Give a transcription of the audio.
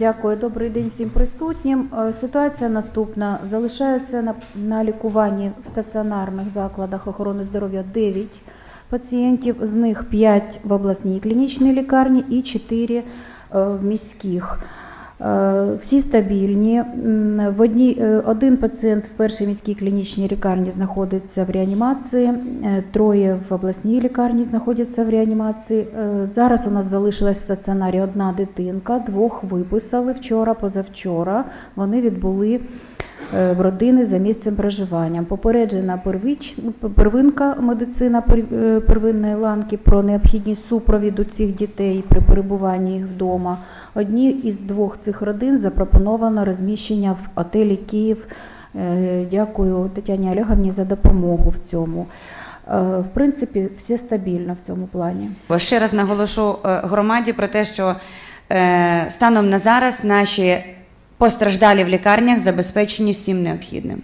Дякую, добрий день всім присутнім. Е, Ситуація наступна. Залишаються на, на лікуванні в стаціонарних закладах охорони здоров'я 9 пацієнтів, з них 5 в обласній клінічній лікарні і 4 е, в міських. Е, Всі стабільні. В одній, е, один пацієнт в першій міській клінічній лікарні знаходиться в реанімації, е, троє в обласній лікарні знаходяться в реанімації. Зараз у нас залишилась в стаціонарі одна дитинка, двох виписали вчора, позавчора. Вони відбули в родини за місцем проживання. Попереджена первич, первинка медицина е, первинної ланки про необхідність супровіду цих дітей при перебуванні їх вдома. Одні із двох цих родин запропоновано розміщення в отелі Київ. Е, Дякую Тетяні Олеговні за допомогу в цьому. Е, В принципі, все стабільно в цьому плані. Ще раз наголошу е, громаді про те, що е, станом на зараз наші постраждалі в лікарнях забезпечені всім необхідним.